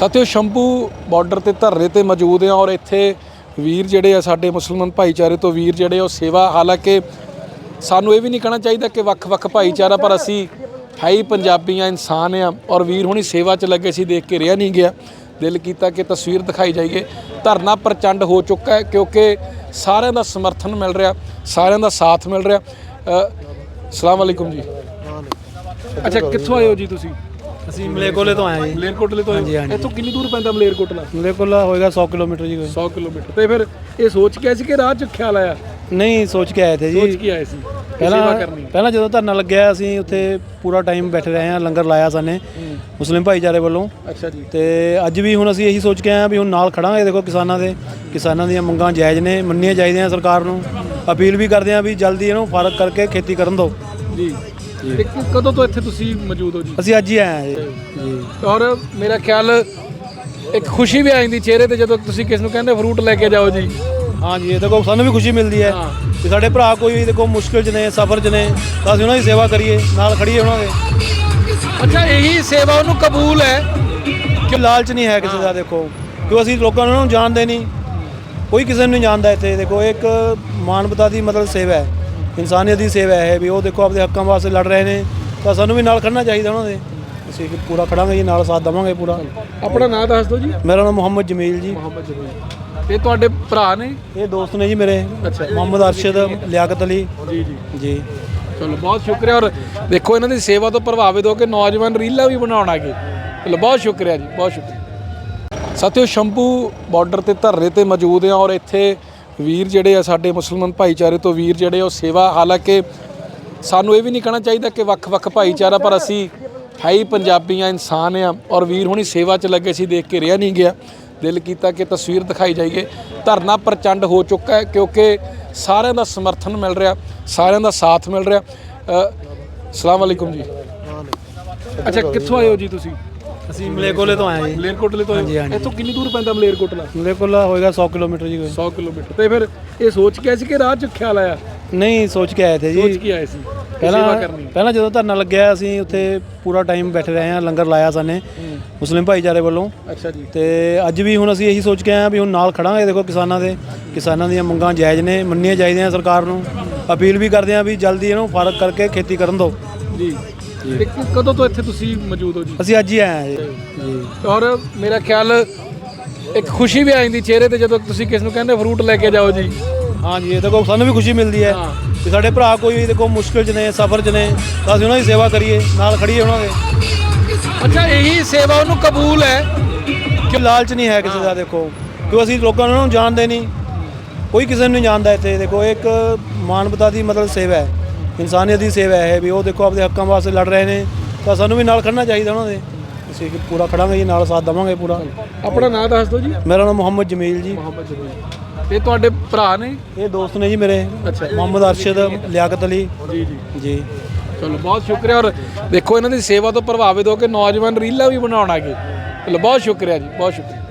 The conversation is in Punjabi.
ਸਾਥੀਓ ਸ਼ੰਭੂ ਬਾਰਡਰ ਤੇ ਧਰਨੇ ਤੇ ਮੌਜੂਦ ਆ ਔਰ ਇੱਥੇ ਵੀਰ ਜਿਹੜੇ ਆ ਸਾਡੇ ਮੁਸਲਮਾਨ ਭਾਈਚਾਰੇ ਤੋਂ ਵੀਰ ਜਿਹੜੇ ਆ ਉਹ ਸੇਵਾ ਹਾਲਾਂਕਿ ਸਾਨੂੰ ਇਹ ਵੀ ਨਹੀਂ ਕਹਿਣਾ ਚਾਹੀਦਾ ਕਿ ਵੱਖ-ਵੱਖ ਭਾਈਚਾਰਾ ਪਰ ਅਸੀਂ ਹੈ ਹੀ ਪੰਜਾਬੀਆਂ ਇਨਸਾਨ ਆ ਔਰ ਵੀਰ ਹੁਣੀ ਸੇਵਾ 'ਚ ਲੱਗੇ ਸੀ ਦੇਖ ਕੇ ਰਿਹਾ ਨਹੀਂ ਗਿਆ। ਦਿਲ ਕੀਤਾ ਕਿ ਤਸਵੀਰ ਦਿਖਾਈ ਜਾਈਏ। ਧਰਨਾ ਪ੍ਰਚੰਡ ਹੋ ਚੁੱਕਾ ਹੈ ਕਿਉਂਕਿ ਸਾਰਿਆਂ ਦਾ ਸਮਰਥਨ ਮਿਲ ਰਿਹਾ ਸਾਰਿਆਂ ਦਾ ਸਾਥ ਮਿਲ ਰਿਹਾ। ਅ, ਅਸਲਾਮ ਵਾਲੇਕੁਮ ਜੀ। ਅੱਛਾ ਕਿੱਥੋਂ ਆਏ ਹੋ ਜੀ ਤੁਸੀਂ? ਅਸੀਂ ਮਲੇਕੋਲੇ ਤੋਂ ਆਏ ਜੀ। ਮਲੇਰਕੋਟਲੇ ਤੋਂ ਆਏ ਹੋ? ਇੱਥੋਂ ਕਿੰਨੀ ਦੂਰ ਪੈਂਦਾ ਮਲੇਰਕੋਟਲਾ? ਮਲੇਕੋਲਾ ਹੋਏਗਾ 100 ਕਿਲੋਮੀਟਰ ਜੀ ਕੋਈ। 100 ਕਿਲੋਮੀਟਰ। ਤੇ ਫਿਰ ਇਹ ਸੋਚ ਕੇ ਆਏ ਸੀ ਕਿ ਰਾਹ 'ਚ ਖਿਆਲ ਆਇਆ? ਨਹੀਂ ਸੋਚ ਕੇ ਆਏ ਥੇ ਸੋਚ ਜੀ ਕੇ ਆਏ ਸੀ ਕਿ ਪਹਿਲਾਂ ਕਰਨੀ ਪਹਿਲਾਂ ਜਦੋਂ ਧਰਨਾ ਲੱਗਿਆ ਅਸੀਂ ਉੱਥੇ ਪੂਰਾ ਟਾਈਮ ਬੈਠੇ ਰਹੇ ਹਾਂ ਲੰਗਰ ਲਾਇਆ ਸਾਨੇ ਮੁਸਲਿਮ ਭਾਈਚਾਰੇ ਵੱਲੋਂ। ਅੱਛਾ ਜੀ। ਤੇ ਅੱਜ ਵੀ ਹੁਣ ਅਸੀਂ ਇਹੀ ਸੋਚ ਕੇ ਆਏ ਹਾਂ ਵੀ ਹੁਣ ਨਾਲ ਖੜਾਂਗੇ ਦੇਖੋ ਕਿਸਾਨਾਂ ਦੇ। ਕਿਸਾਨਾਂ ਦੀਆਂ ਮੰਗਾਂ ਜਾਇਜ਼ ਨੇ ਮੰਨੀਆਂ ਚਾਹੀਦੀਆਂ ਸਰਕਾਰ ਨੂੰ। ਅਪੀਲ ਵੀ ਕਰਦੇ ਹਾਂ ਵੀ ਜਲਦੀ ਇਹਨੂੰ ਫ਼ਰਕ ਕਰਕੇ ਖੇਤੀ ਕਰਨ ਦਿਓ। ਜੀ। ਤੇ ਕ- ਕਦੋਂ ਤੋਂ ਇੱਥੇ ਤੁਸੀਂ ਮੌਜੂਦ ਹੋ ਜੀ? ਅਸੀਂ ਅੱਜ ਹੀ ਆਏ ਹਾਂ ਜੀ। ਔਰ ਮੇਰਾ ਖਿਆਲ ਇੱਕ ਖੁਸ਼ੀ ਵੀ ਆ ਜਾਂਦੀ ਚਿਹਰੇ ਤੇ ਜਦੋਂ ਤੁਸੀਂ ਕਿਸ ਨੂੰ ਕਹਿੰਦੇ ਫਰੂਟ ਲੈ ਕੇ ਜਾਓ ਜੀ। ਹਾਂ ਜੀ ਇਹ ਦੇਖੋ ਸਾਨੂੰ ਵੀ ਖੁਸ਼ੀ ਮਿਲਦੀ ਹੈ ਹਾਂ। ਕਿ ਸਾਡੇ ਭਰਾ ਕੋਈ ਵੀ ਦੇਖੋ ਮੁਸ਼ਕਿਲ 'ਚ ਨੇ ਸਫ਼ਰ 'ਚ ਨੇ ਤਾਂ ਅਸੀਂ ਉਹਨਾਂ ਦੀ ਸੇਵਾ ਕਰੀਏ ਨਾਲ ਖੜੀਏ ਉਹਨਾਂ ਦੇ। ਅੱਛਾ ਇਹੀ ਸੇਵਾ ਉਹਨੂੰ ਕਬੂਲ ਹੈ? ਕਿ ਲਾਲਚ ਨਹੀਂ ਹੈ ਕਿਸੇ ਦਾ ਦੇਖੋ। ਕਿਉਂ ਅਸੀਂ ਲੋਕਾਂ ਨੂੰ ਜਾਣਦੇ ਨਹੀਂ? ਕੋਈ ਕਿਸੇ ਨੂੰ ਨਹੀਂ ਜਾਣਦਾ ਇੱਥੇ ਦੇਖੋ ਇਹ ਇੱਕ ਮਾਨਵਤਾ ਦੀ ਮਤਲਬ ਸੇਵਾ ਹੈ। ਇਨਸਾਨੀਅਤ ਦੀ ਸੇਵਾ ਹੈ ਵੀ ਉਹ ਦੇਖੋ ਆਪਣੇ ਹੱਕਾਂ ਵਾਸਤੇ ਲੜ ਰਹੇ ਨੇ ਤਾਂ ਸਾਨੂੰ ਵੀ ਨਾਲ ਖੜਨਾ ਚਾਹੀਦਾ ਉਹਨਾਂ ਦੇ। ਅਸੀਂ ਪੂਰਾ ਖੜਾਂਗੇ ਜੀ ਨਾਲ ਸਾਥ ਦੇਵਾਂਗੇ ਪੂਰਾ। ਆਪਣਾ ਨਾਮ ਦੱਸ ਦਿਓ ਜੀ। ਮੇਰਾ ਨਾਮ ਮੁਹੰਮਦ ਜਮੀਲ ਜੀ। ਮੁਹੰਮਦ ਜਬੀਰ ਤੇ ਤੁਹਾਡੇ ਭਰਾ ਨੇ? ਇਹ ਦੋਸਤ ਨੇ ਜੀ ਮੇਰੇ ਅੱਛਾ। ਮੁਹੰਮਦ ਅਰਸ਼ਦ ਲਿਆਕਤ ਅਲੀ। ਜੀ ਜੀ। ਜੀ। ਚਲੋ ਬਹੁਤ ਸ਼ੁਕਰੀਆ। ਔਰ ਦੇਖੋ ਇਹਨਾਂ ਦੀ ਸੇਵਾ ਤੋਂ ਪ੍ਰਭਾਵਿਤ ਹੋ ਕੇ ਨੌਜਵਾਨ ਰੀਲਾਂ ਵੀ ਬਣਾਉਣ ਆਗੇ ਚਲੋ ਬਹੁਤ ਸ਼ੁਕਰੀਆ ਜੀ ਬਹੁਤ ਸ਼ੁਕਰੀਆ। ਸਾਥੀਓ ਸ਼ੰਭੂ ਬਾਰਡਰ ਤੇ ਧਰਨੇ ਤੇ ਮੌਜੂਦ ਆ ਔਰ ਇੱਥੇ ਵੀਰ ਜਿਹੜੇ ਆ ਸਾਡੇ ਮੁਸਲਮਾਨ ਭਾਈਚਾਰੇ ਤੋਂ ਵੀਰ ਜਿਹੜੇ ਆ ਉਹ ਸੇਵਾ ਹਾਲਾਂਕਿ ਸਾਨੂੰ ਇਹ ਵੀ ਨਹੀਂ ਕਹਿਣਾ ਚਾਹੀਦਾ ਕਿ ਵੱਖ-ਵੱਖ ਭਾਈਚਾਰਾ ਪਰ ਅਸੀਂ ਹੈ ਹੀ ਪੰਜਾਬੀਆਂ ਇਨਸਾਨ ਆ ਔਰ ਵੀਰ ਹੁਣੀ ਸੇਵਾ 'ਚ ਲੱਗੇ ਸੀ ਦੇਖ ਕੇ ਰਿਹਾ ਨਹੀਂ ਗਿਆ। ਦਿਲ ਕੀਤਾ ਕਿ ਤਸਵੀਰ ਦਿਖਾਈ ਜਾਈਏ। ਧਰਨਾ ਪ੍ਰਚੰਡ ਹੋ ਚੁੱਕਾ ਹੈ ਕਿਉਂਕਿ ਸਾਰਿਆਂ ਦਾ ਸਮਰਥਨ ਮਿਲ ਰਿਹਾ ਸਾਰਿਆਂ ਦਾ ਸਾਥ ਮਿਲ ਰਿਹਾ। ਅ, ਅਸਲਾਮ ਵਾਲੇਕੁਮ ਜੀ। ਅੱਛਾ ਕਿੱਥੋਂ ਆਏ ਹੋ ਜੀ ਤੁਸੀਂ? ਅਸੀਂ ਮਲੇਕੋਲੇ ਤੋਂ ਆਏ ਜੀ। ਮਲੇਰਕੋਟਲੇ ਤੋਂ ਆਏ ਹੋ? ਇੱਥੋਂ ਕਿੰਨੀ ਦੂਰ ਪੈਂਦਾ ਮਲੇਰਕੋਟਲਾ? ਮਲੇਕੋਲਾ ਹੋਏਗਾ 100 ਕਿਲੋਮੀਟਰ ਜੀ ਕੋਈ। 100 ਕਿਲੋਮੀਟਰ। ਤੇ ਫਿਰ ਇਹ ਸੋਚ ਕੇ ਆਏ ਸੀ ਕਿ ਰਾਹ 'ਚ ਖਿਆਲ ਆਇਆ? ਨਹੀਂ ਸੋਚ ਕੇ ਆਏ ਥੇ ਸੋਚ ਜੀ ਕੇ ਆਏ ਸੀ ਕਿ ਸੇਵਾ ਪਹਿਲਾਂ ਕਰਨੀ ਪਹਿਲਾਂ ਜਦੋਂ ਧਰਨਾ ਲੱਗਿਆ ਅਸੀਂ ਉੱਥੇ ਪੂਰਾ ਟਾਈਮ ਬੈਠੇ ਰਹੇ ਹਾਂ ਲੰਗਰ ਲਾਇਆ ਸਾਨੇ ਮੁਸਲਿਮ ਭਾਈਚਾਰੇ ਵੱਲੋਂ। ਅੱਛਾ ਜੀ। ਤੇ ਅੱਜ ਵੀ ਹੁਣ ਅਸੀਂ ਇਹੀ ਸੋਚ ਕੇ ਆਏ ਹਾਂ ਵੀ ਹੁਣ ਨਾਲ ਖੜਾਂਗੇ ਦੇਖੋ ਕਿਸਾਨਾਂ ਦੇ। ਕਿਸਾਨਾਂ ਦੀਆਂ ਮੰਗਾਂ ਜਾਇਜ਼ ਨੇ ਮੰਨੀਆਂ ਚਾਹੀਦੀਆਂ ਸਰਕਾਰ ਨੂੰ। ਅਪੀਲ ਵੀ ਕਰਦੇ ਹਾਂ ਵੀ ਜਲਦੀ ਇਹਨੂੰ ਫ਼ਰਕ ਕਰਕੇ ਖੇਤੀ ਕਰਨ ਦਿਓ। ਜੀ। ਤੇ ਕ- ਕਦੋਂ ਤੋਂ ਇੱਥੇ ਤੁਸੀਂ ਮੌਜੂਦ ਹੋ ਜੀ? ਅਸੀਂ ਅੱਜ ਹੀ ਆਏ ਹਾਂ ਜੀ। ਔਰ ਮੇਰਾ ਖਿਆਲ ਇੱਕ ਖੁਸ਼ੀ ਵੀ ਆ ਜਾਂਦੀ ਚਿਹਰੇ ਤੇ ਜਦੋਂ ਤੁਸੀਂ ਕਿਸ ਨੂੰ ਕਹਿੰਦੇ ਫਰੂਟ ਲੈ ਕੇ ਜਾਓ ਜੀ। ਹਾਂ ਜੀ ਇਹ ਦੇਖੋ ਸਾਨੂੰ ਵੀ ਖੁਸ਼ੀ ਮਿਲਦੀ ਹੈ ਹਾਂ। ਕਿ ਸਾਡੇ ਭਰਾ ਕੋਈ ਵੀ ਦੇਖੋ ਮੁਸ਼ਕਿਲ 'ਚ ਨੇ ਸਫ਼ਰ 'ਚ ਨੇ ਤਾਂ ਅਸੀਂ ਉਹਨਾਂ ਦੀ ਸੇਵਾ ਕਰੀਏ ਨਾਲ ਖੜੀਏ ਉਹਨਾਂ ਦੇ। ਅੱਛਾ ਇਹੀ ਸੇਵਾ ਉਹਨੂੰ ਕਬੂਲ ਹੈ? ਕਿ ਲਾਲਚ ਨਹੀਂ ਹੈ ਕਿਸੇ ਦਾ ਦੇਖੋ ਕਿਉਂ ਅਸੀਂ ਲੋਕਾਂ ਨੂੰ ਜਾਣਦੇ ਨਹੀਂ। ਕੋਈ ਕਿਸੇ ਨੂੰ ਨਹੀਂ ਜਾਣਦਾ ਇੱਥੇ ਦੇਖੋ ਇਹ ਇੱਕ ਮਾਨਵਤਾ ਦੀ ਮਤਲਬ ਸੇਵਾ ਹੈ। ਇਨਸਾਨੀਅਤ ਦੀ ਸੇਵਾ ਹੈ ਵੀ ਉਹ ਦੇਖੋ ਆਪਣੇ ਹੱਕਾਂ ਵਾਸਤੇ ਲੜ ਰਹੇ ਨੇ ਤਾਂ ਸਾਨੂੰ ਵੀ ਨਾਲ ਖੜਨਾ ਚਾਹੀਦਾ ਉਹਨਾਂ ਦੇ। ਅਸੀਂ ਪੂਰਾ ਖੜਾਂਗੇ ਜੀ ਨਾਲ ਸਾਥ ਦੇਵਾਂਗੇ ਪੂਰਾ। ਆਪਣਾ ਨਾਮ ਦੱਸ ਦਿਓ ਜੀ। ਮੇਰਾ ਨਾਮ ਮੁਹੰਮਦ ਜਮੀਲ ਜੀ। ਮੁਹੰਮਦ ਜਬੀਰ ਤੇ ਤੁਹਾਡੇ ਭਰਾ ਨੇ? ਇਹ ਦੋਸਤ ਨੇ ਜੀ ਮੇਰੇ। ਅੱਛਾ। ਮੁਹੰਮਦ ਅਰਸ਼ਦ ਲਿਆਕਤ ਅਲੀ। ਜੀ ਜੀ। ਜੀ। ਚਲੋ ਬਹੁਤ ਸ਼ੁਕਰੀਆ। ਔਰ ਦੇਖੋ ਇਹਨਾਂ ਦੀ ਸੇਵਾ ਤੋਂ ਪ੍ਰਭਾਵਿਤ ਹੋ ਕੇ ਨੌਜਵਾਨ ਰੀਲਾਂ ਵੀ ਬਣਾਉਣ ਆਗੇ ਚਲੋ ਬਹੁਤ ਸ਼ੁਕਰੀਆ ਜੀ ਬਹੁਤ ਸ਼ੁਕਰੀਆ।